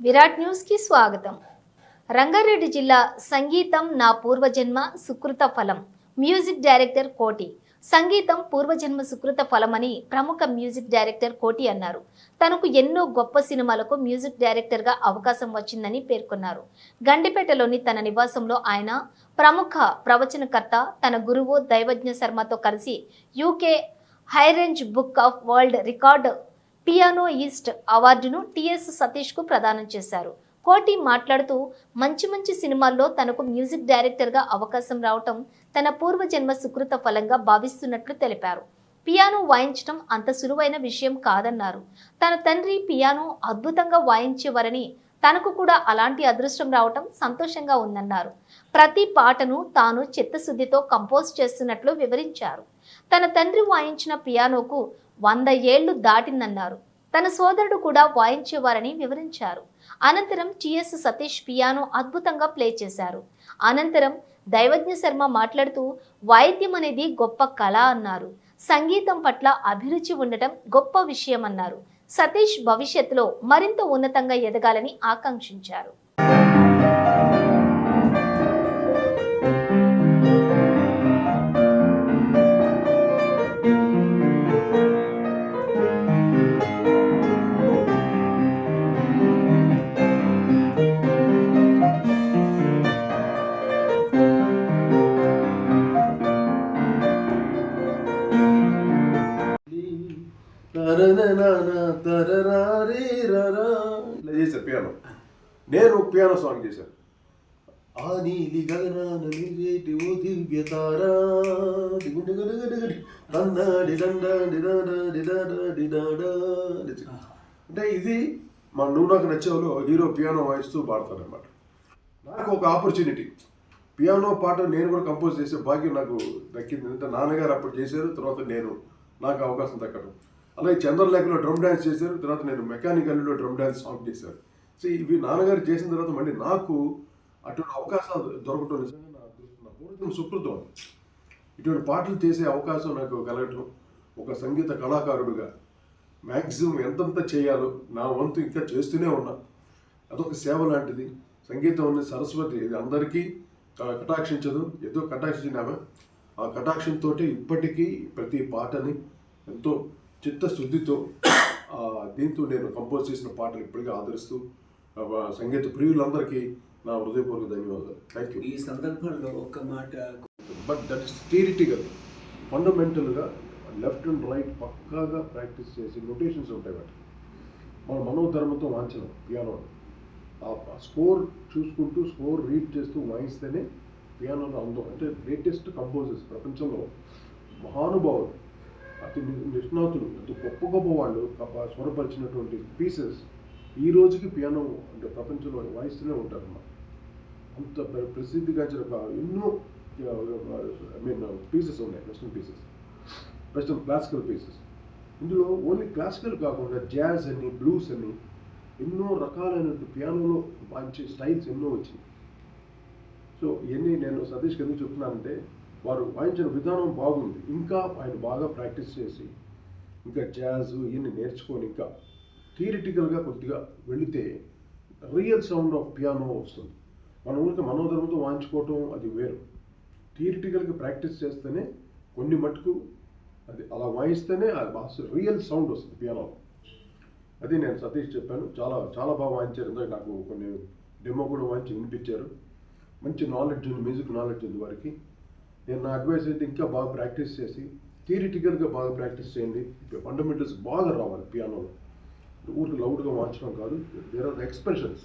విరాట్ న్యూస్కి స్వాగతం. రంగారెడ్డి జిల్లా సంగీతం నా పూర్వజన్మ సుకృత ఫలం. మ్యూజిక్ డైరెక్టర్ కోటి. సంగీతం పూర్వజన్మ సుకృత ఫలమని ప్రముఖ మ్యూజిక్ డైరెక్టర్ కోటి అన్నారు. తనకు ఎన్నో గొప్ప సినిమాలకు మ్యూజిక్ డైరెక్టర్గా అవకాశం వచ్చిందని పేర్కొన్నారు. గండిపేటలోని తన నివాసంలో ఆయన ప్రముఖ ప్రవచనకర్త తన గురువు దైవజ్ఞ శర్మతో కలిసి UK high range book of world record piano east అవార్డును టిఎస్ సతీష్కు ప్రదానం చేశారు. కోటి మాట్లాడుతూ మంచి మంచి సినిమాల్లో తనకు మ్యూజిక్ డైరెక్టర్గా అవకాశం రావటం తన పూర్వజన్మ సుకృత ఫలంగా భావిస్తున్నట్లు తెలిపారు. పియానో వాయించడం అంత సులువైన విషయం కాదన్నారు. తన తండ్రి పియానో అద్భుతంగా వాయించేవారని తనకు కూడా అలాంటి అదృష్టం రావటం సంతోషంగా ఉందన్నారు. ప్రతి పాటను తాను చిత్తశుద్ధితో కంపోజ్ చేస్తున్నట్లు వివరించారు. తన తండ్రి వాయించిన పియానోకు వంద ఏళ్ళు దాటిందన్నారు. తన సోదరుడు కూడా వాయించేవారని వివరించారు. అనంతరం టిఎస్ సతీష్ పియానో అద్భుతంగా ప్లే చేశారు. అనంతరం దైవజ్ఞ శర్మ మాట్లాడుతూ వాయిద్యం అనేది గొప్ప కళ అన్నారు. సంగీతం పట్ల అభిరుచి ఉండటం గొప్ప విషయం అన్నారు సతీష్ భవిష్యత్తులో మరింత ఉన్నతంగా ఎదగాలని ఆకాంక్షించారు. తరననన చేశారు పియానో నేను పియానో సాంగ్ చేశాను. ఆ నీలి గగనాన ఓ దివ్య తారా. అంటే ఇది మా నువ్వు నాకు నచ్చేవాళ్ళు హీరో పియానో వాయిస్తూ పాడతాను అనమాట నాకు ఒక ఆపర్చునిటీ పియానో పాట నేను కూడా కంపోజ్ చేసే భాగ్యం నాకు దక్కింది. అంటే నాన్నగారు అప్పుడు చేశారు తర్వాత నేను. నాకు అవకాశం దక్కడం అలాగే చంద్రలేఖలో డ్రమ్ డ్యాన్స్ చేశారు తర్వాత నేను మెకానికల్లో డ్రమ్ డ్యాన్స్ సాంగ్ చేశాను. సో ఇవి నాన్నగారు చేసిన తర్వాత మళ్ళీ నాకు అటువంటి అవకాశాలు దొరకటం నిజంగా నా అదృష్టం. నా సుకృతం ఇటువంటి పాటలు చేసే అవకాశం నాకు కలగటం ఒక సంగీత కళాకారుడిగా మ్యాక్సిమం ఎంతంత చేయాలో నా వంతు ఇంకా చేస్తూనే ఉన్నా. అదొక సేవ లాంటిది. సంగీతం అనేది సరస్వతి ఇది అందరికీ కటాక్షించదు. ఏదో కటాక్షించినామా. ఆ కటాక్షంతో ఇప్పటికీ ప్రతి పాటని ఎంతో చిత్తశుద్ధితో దీంతో నేను కంపోజ్ చేసిన పాటలు ఇప్పటికీ ఆదరిస్తూ సంగీత ప్రియులందరికీ నా హృదయపూర్వక ధన్యవాదాలు. థ్యాంక్ యూ ఈ సందర్భంలో ఒక్క మాట బట్ దట్ ఇస్ థియరిటికల్ ఫండమెంటల్గా లెఫ్ట్ అండ్ రైట్ పక్కాగా ప్రాక్టీస్ చేసి నొటేషన్స్ ఉంటాయి వాటి మన మనోధర్మతో వాంచడం పియానో ఆ స్కోర్ చూసుకుంటూ స్కోర్ రీడ్ చేస్తూ వాయిస్తేనే పియానోలో అందం. అంటే గ్రేటెస్ట్ కంపోజర్స్ ప్రపంచంలో మహానుభావులు. అతి నిష్ణాతులు అతి గొప్ప గొప్ప వాళ్ళు స్వరపరిచినటువంటి పీసెస్ ఈ రోజుకి పియానో అంటే ప్రపంచంలో వాయిస్తూనే ఉంటారు అన్నమాట. అంత ప్రసిద్ధిగా ప్రసిద్ధిగాంచిన ఎన్నో ఐ మీన్ పీసెస్ ఉన్నాయి western pieces western classical pieces ఇందులో ఓన్లీ క్లాసికల్ కాకుండా జాజ్ అని బ్లూస్ అని ఎన్నో రకాలైన పియానోలో మంచి స్టైల్స్ ఎన్నో వచ్చినాయి. సో ఇవన్నీ నేను సతీష్కి ఎందుకు చెప్తున్నానంటే వారు వాయించిన విధానం బాగుంది. ఇంకా ఆయన బాగా ప్రాక్టీస్ చేసి ఇంకా జాజ్ ఇవన్నీ నేర్చుకొని ఇంకా థియరిటికల్గా కొద్దిగా వెళితే రియల్ సౌండ్ ఆఫ్ పియానో వస్తుంది. మన ఊరికి మనోధర్మంతో వాయించుకోవటం అది వేరు. థియరిటికల్గా ప్రాక్టీస్ చేస్తేనే కొన్ని మటుకు అది అలా వాయిస్తేనే రియల్ సౌండ్ వస్తుంది పియానో అది నేను సతీష్ చెప్పాను చాలా చాలా బాగా వాయించారు. ఇందాక నాకు కొన్ని డెమో కూడా వాయించి వినిపించారు. మంచి నాలెడ్జ్ ఉంది మ్యూజిక్ నాలెడ్జ్ ఉంది వారికి. నేను నా అడ్వైస్ ఏంటి ఇంకా బాగా ప్రాక్టీస్ చేసి థియరిటికల్గా బాగా ప్రాక్టీస్ చేయండి. ఫండమెంటల్స్ బాగా రావాలి పియానోలో ఊరికి లౌడ్గా మార్చడం కాదు. There are expressions